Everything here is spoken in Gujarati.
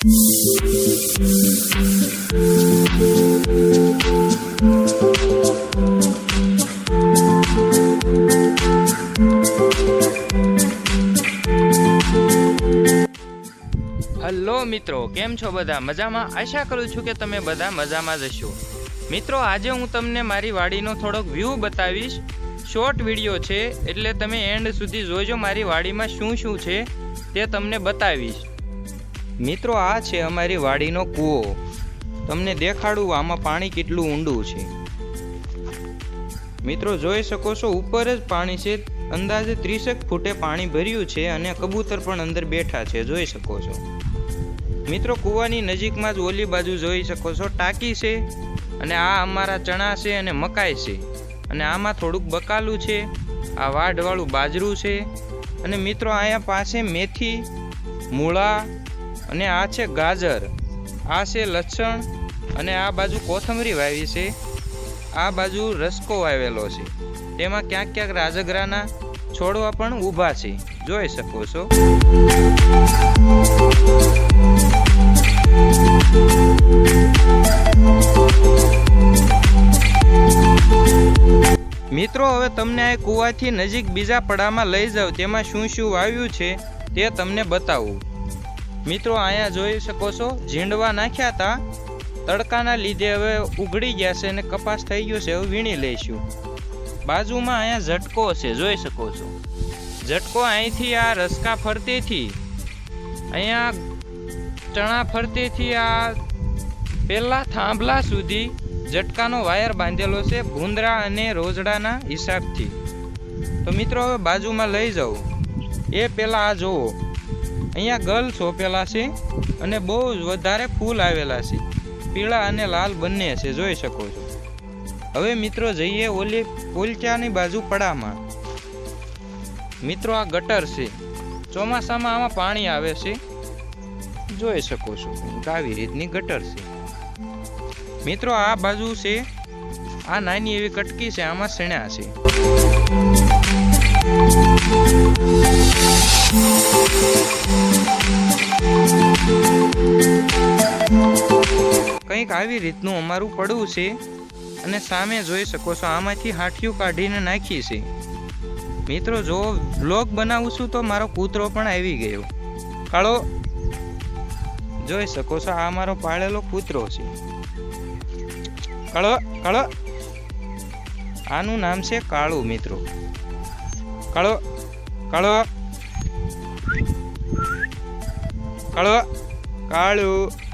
હલો મિત્રો, કેમ છો બધા? મજામાં? આશા કરું છું કે તમે બધા મજામાં જ હશો. મિત્રો, આજે હું તમને મારી વાડીનો થોડોક વ્યૂ બતાવીશ. શોર્ટ વીડિયો છે, એટલે તમે એન્ડ સુધી જોજો મારી વાડીમાં શું શું છે તે તમને બતાવીશ. મિત્રો, આ છે અમારી વાડીનો કૂવો. તમને દેખાડું, આમાં પાણી કેટલું ઊંડું છે. મિત્રો, જોઈ શકો છો, ઉપર જ પાણી છે. અંદાજે ત્રીસેક ફૂટે પાણી ભર્યું છે અને કબૂતર પણ અંદર બેઠા છે. જોઈ શકો છો. મિત્રો, કૂવાની નજીકમાં જ ઓલી બાજુ જોઈ શકો છો. ટાંકી છે અને આ અમારા ચણા છે અને મકાઈ છે. અને આમાં થોડુંક બકાલું છે. આ વાઢવાળું બાજરું છે. અને મિત્રો, અહીંયા પાસે મેથી, મૂળા અને આ છે ગાજર. આ છે લસણ અને આ બાજુ કોથમરી વાવી છે. આ બાજુ રસકો વાવેલો છે. તેમાં ક્યાંક ક્યાંક રાજગરાના છોડવા પણ ઊભા છે. જોઈ શકો છો. મિત્રો, હવે તમને આ કૂવાથી નજીક બીજા પડામાં લઈ જાઓ. તેમાં શું શું વાવ્યું છે તે તમને બતાવું. મિત્રો અહીંયા જોઈ શકો છો, ઝીંડવા નાખ્યા હતા તડકાના લીધે હવે ઉઘડી ગયા છે અને કપાસ થઈ ગયો છે, હવે વીણી લઈશું. બાજુમાં અહીંયા ઝટકો છે, જોઈ શકો છો. ઝટકો અહીંથી આ રસકા ફરતીથી, અહીંયા ચણા ફરતીથી આ પહેલાં થાંભલા સુધી ઝટકાનો વાયર બાંધેલો છે, ભૂંદરા અને રોજડાના હિસાબથી. તો મિત્રો, હવે બાજુમાં લઈ જાઉં એ પહેલાં આ જોવો અહીંયા ગલ સોંપેલા છે અને બહુ જ વધારે ફૂલ આવેલા છે. પીળા અને લાલ બંને છે, જોઈ શકો છો. હવે મિત્રો જઈએ ઓલી પોલચાની બાજુ પડામાં. મિત્રો આ ગટર છે. ચોમાસામાં આમાં પાણી આવે છે. જોઈ શકો છો આવી રીતની ગટર છે. મિત્રો આ બાજુ છે, આ નાની એવી કટકી છે, આમાં સણ્યા છે. કંઈક આવી રીતનું અમારું પડવું છે અને સામે જોઈ શકો છો, આમાંથી હાઠિયું કાઢીને નાખી છે. મિત્રો, જો બ્લોગ બનાવું છું તો મારો કૂતરો પણ આવી ગયો. કાળો, જોઈ શકો છો, આ મારો પાળેલો કૂતરો છે. કાળો કાળો, આનું નામ છે કાળું, મિત્રો. કાળો કાળો કાળો, કાળું.